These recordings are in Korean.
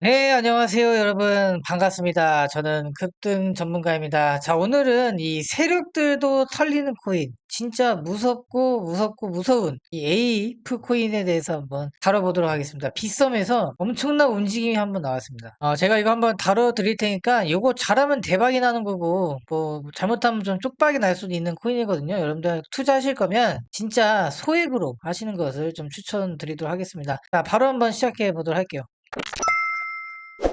네, 안녕하세요, 여러분. 반갑습니다. 저는 급등 전문가입니다. 자, 오늘은 이 세력들도 털리는 코인, 진짜 무섭고 무섭고 무서운 이 에이프 코인에 대해서 한번 다뤄보도록 하겠습니다. 빗썸에서 엄청난 움직임이 한번 나왔습니다. 어, 제가 이거 한번 다뤄드릴 테니까 이거 잘하면 대박이 나는 거고, 뭐, 잘못하면 좀 쪽박이 날 수도 있는 코인이거든요. 여러분들 투자하실 거면 진짜 소액으로 하시는 것을 좀 추천드리도록 하겠습니다. 자, 바로 한번 시작해 보도록 할게요.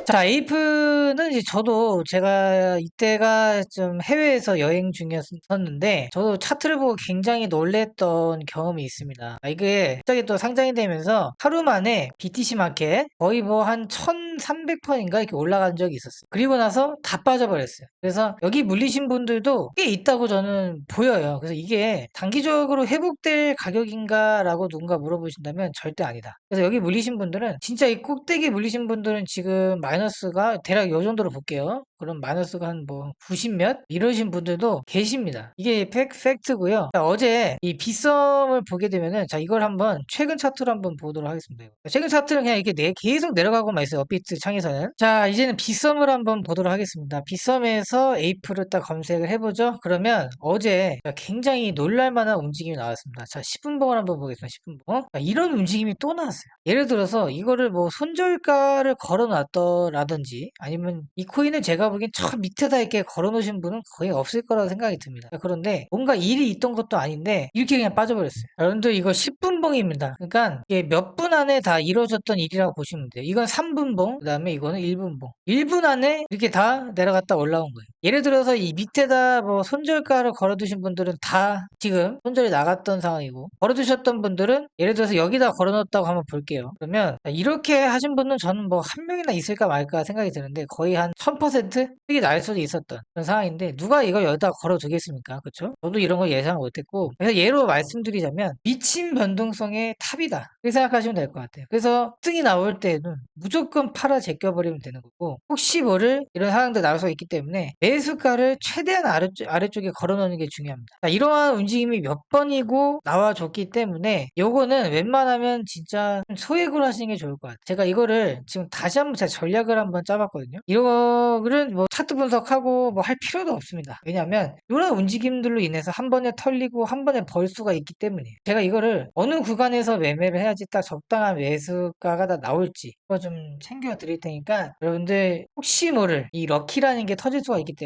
자, 에이프는 이제 저도 제가 이때가 좀 해외에서 여행 중이었었는데 저도 차트를 보고 굉장히 놀랬던 경험이 있습니다. 아, 이게 갑자기 또 상장이 되면서 하루 만에 BTC 마켓 거의 뭐 한 1300%인가 이렇게 올라간 적이 있었어요. 그리고 나서 다 빠져버렸어요. 그래서 여기 물리신 분들도 꽤 있다고 저는 보여요. 그래서 이게 단기적으로 회복될 가격인가라고 누군가 물어보신다면 절대 아니다. 그래서 여기 물리신 분들은 진짜 이 꼭대기 물리신 분들은 지금 마이너스가 대략 요 정도로 볼게요. 그럼 마이너스가 한 뭐 90몇 이러신 분들도 계십니다. 이게 팩, 팩트고요. 자, 어제 이 빗썸을 보게 되면은 자 이걸 한번 최근 차트로 한번 보도록 하겠습니다. 최근 차트는 그냥 이게 내, 계속 내려가고만 있어요. 업비트 창에서는. 자 이제는 빗썸을 한번 보도록 하겠습니다. 빗썸에서 에이프를 딱 검색을 해보죠. 그러면 어제 굉장히 놀랄만한 움직임이 나왔습니다. 자 10분봉을 한번 보겠습니다. 10분봉. 자, 이런 움직임이 또 나왔어요. 예를 들어서 이거를 뭐 손절가를 걸어놨 더라든지 아니면 이 코인을 제가 보기엔 저 밑에다 이렇게 걸어놓으신 분은 거의 없을 거라고 생각이 듭니다. 그런데 뭔가 일이 있던 것도 아닌데 이렇게 그냥 빠져버렸어요. 여러분들 이거 10분 봉입니다. 그러니까 이게 몇 분 안에 다 이루어졌던 일이라고 보시면 돼요. 이건 3분 봉, 그 다음에 이거는 1분 봉. 1분 안에 이렇게 다 내려갔다 올라온 거예요. 예를 들어서 이 밑에다 뭐 손절가를 걸어두신 분들은 다 지금 손절이 나갔던 상황이고 걸어두셨던 분들은 예를 들어서 여기다 걸어놓았다고 한번 볼게요. 그러면 이렇게 하신 분은 저는 뭐 한 명이나 있을까 말까 생각이 드는데 거의 한 1000% 수익이 날 수도 있었던 그런 상황인데 누가 이걸 여기다 걸어두겠습니까? 그렇죠? 저도 이런 거 예상 못했고 그래서 예로 말씀드리자면 미친 변동성의 탑이다. 그렇게 생각하시면 될 것 같아요. 그래서 등이 나올 때는 무조건 팔아 제껴버리면 되는 거고 혹시 모를 이런 상황도 나올 수 있기 때문에 매 수가를 최대한 아래쪽, 아래쪽에 걸어놓는 게 중요합니다. 자, 이러한 움직임이 몇 번이고 나와줬기 때문에 요거는 웬만하면 진짜 소액으로 하시는 게 좋을 것 같아요. 제가 이거를 지금 다시 한번 제가 전략을 한번 짜봤거든요. 이거를 뭐 차트 분석하고 뭐 할 필요도 없습니다. 왜냐하면 이런 움직임들로 인해서 한 번에 털리고 한 번에 벌 수가 있기 때문에 제가 이거를 어느 구간에서 매매를 해야지 딱 적당한 매수가가 다 나올지 그거 좀 챙겨 드릴 테니까 여러분들 혹시 모를 이 럭키라는 게 터질 수가 있기 때문에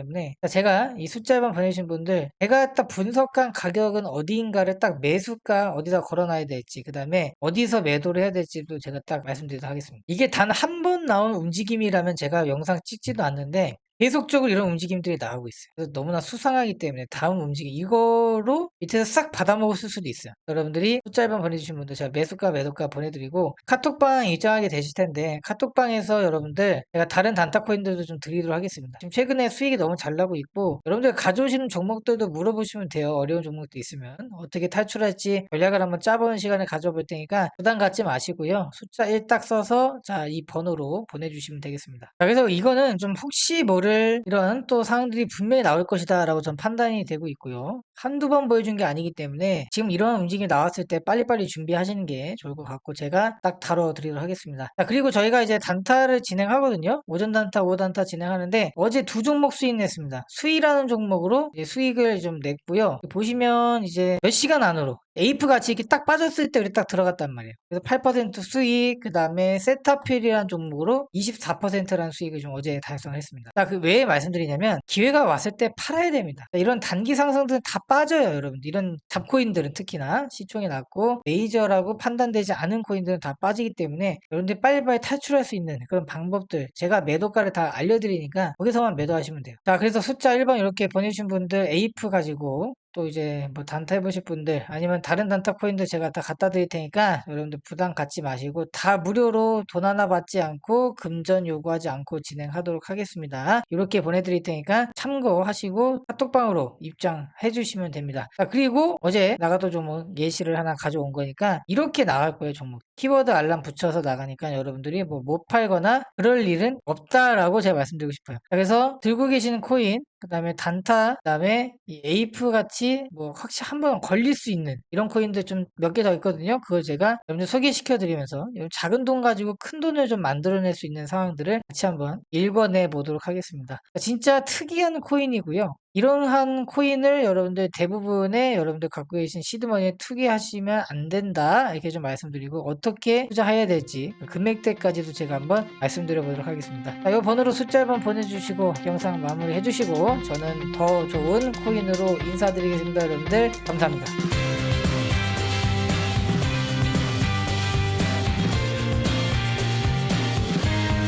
제가 이 숫자만 보내주신 분들 제가 딱 분석한 가격은 어디인가를 딱 매수가 어디다 걸어놔야 될지 그 다음에 어디서 매도를 해야 될지도 제가 딱 말씀드리도록 하겠습니다. 이게 단 한 번 나온 움직임이라면 제가 영상 찍지도 않는데 계속적으로 이런 움직임들이 나오고 있어요. 그래서 너무나 수상하기 때문에 다음 움직임 이거로 밑에서 싹 받아먹을 수도 있어요. 여러분들이 숫자일반 보내주신 분들 제가 매수가 매도가 보내드리고 카톡방 입장하게 되실 텐데 카톡방에서 여러분들 제가 다른 단타 코인들도 좀 드리도록 하겠습니다. 지금 최근에 수익이 너무 잘 나고 있고 여러분들 가져오시는 종목들도 물어보시면 돼요. 어려운 종목도 있으면 어떻게 탈출할지 전략을 한번 짜보는 시간을 가져볼 테니까 부담 갖지 마시고요. 숫자 1 딱 써서 자 이 번호로 보내주시면 되겠습니다. 자, 그래서 이거는 좀 혹시 모를 이런 또 상황들이 분명히 나올 것이다 라고 전 판단이 되고 있고요. 한두 번 보여준 게 아니기 때문에 지금 이런 움직임이 나왔을 때 빨리빨리 준비하시는 게 좋을 것 같고 제가 딱 다뤄드리도록 하겠습니다. 자, 그리고 저희가 이제 단타를 진행하거든요. 오전 단타, 오후 단타 진행하는데 어제 두 종목 수익 냈습니다. 수익이라는 종목으로 수익을 좀 냈고요. 보시면 이제 몇 시간 안으로 에이프 같이 이렇게 딱 빠졌을 때 우리 딱 들어갔단 말이에요. 그래서 8% 수익, 그 다음에 세타필이라는 종목으로 24%라는 수익을 좀 어제 달성했습니다. 자, 그 왜 말씀드리냐면 기회가 왔을 때 팔아야 됩니다. 자, 이런 단기 상승들은 다 빠져요, 여러분. 이런 잡코인들은 특히나 시총이 낮고 메이저라고 판단되지 않은 코인들은 다 빠지기 때문에 여러분들 빨리빨리 탈출할 수 있는 그런 방법들 제가 매도가를 다 알려드리니까 거기서만 매도하시면 돼요. 자, 그래서 숫자 1번 이렇게 보내주신 분들 에이프 가지고 또 이제 뭐 단타 해보실 분들 아니면 다른 단타 코인도 제가 다 갖다 드릴 테니까 여러분들 부담 갖지 마시고 다 무료로 돈 하나 받지 않고 금전 요구하지 않고 진행하도록 하겠습니다. 이렇게 보내드릴 테니까 참고하시고 카톡방으로 입장해 주시면 됩니다. 자, 그리고 어제 나가도 종목 예시를 하나 가져온 거니까 이렇게 나갈 거예요 종목. 키워드 알람 붙여서 나가니까 여러분들이 뭐 못 팔거나 그럴 일은 없다라고 제가 말씀드리고 싶어요. 그래서 들고 계시는 코인 그 다음에 단타, 그 다음에 이 에이프 같이 뭐 확실히 한 번 걸릴 수 있는 이런 코인들 좀 몇 개 더 있거든요. 그걸 제가 여러분들 소개시켜 드리면서 작은 돈 가지고 큰 돈을 좀 만들어낼 수 있는 상황들을 같이 한번 읽어내 보도록 하겠습니다. 진짜 특이한 코인이고요. 이러한 코인을 여러분들 대부분의 여러분들 갖고 계신 시드머니에 투기하시면 안 된다. 이렇게 좀 말씀드리고 어떻게 투자해야 될지 그 금액대까지도 제가 한번 말씀드려 보도록 하겠습니다. 자, 이 번호로 숫자 한번 보내주시고 영상 마무리 해주시고 저는 더 좋은 코인으로 인사드리겠습니다 여러분들. 감사합니다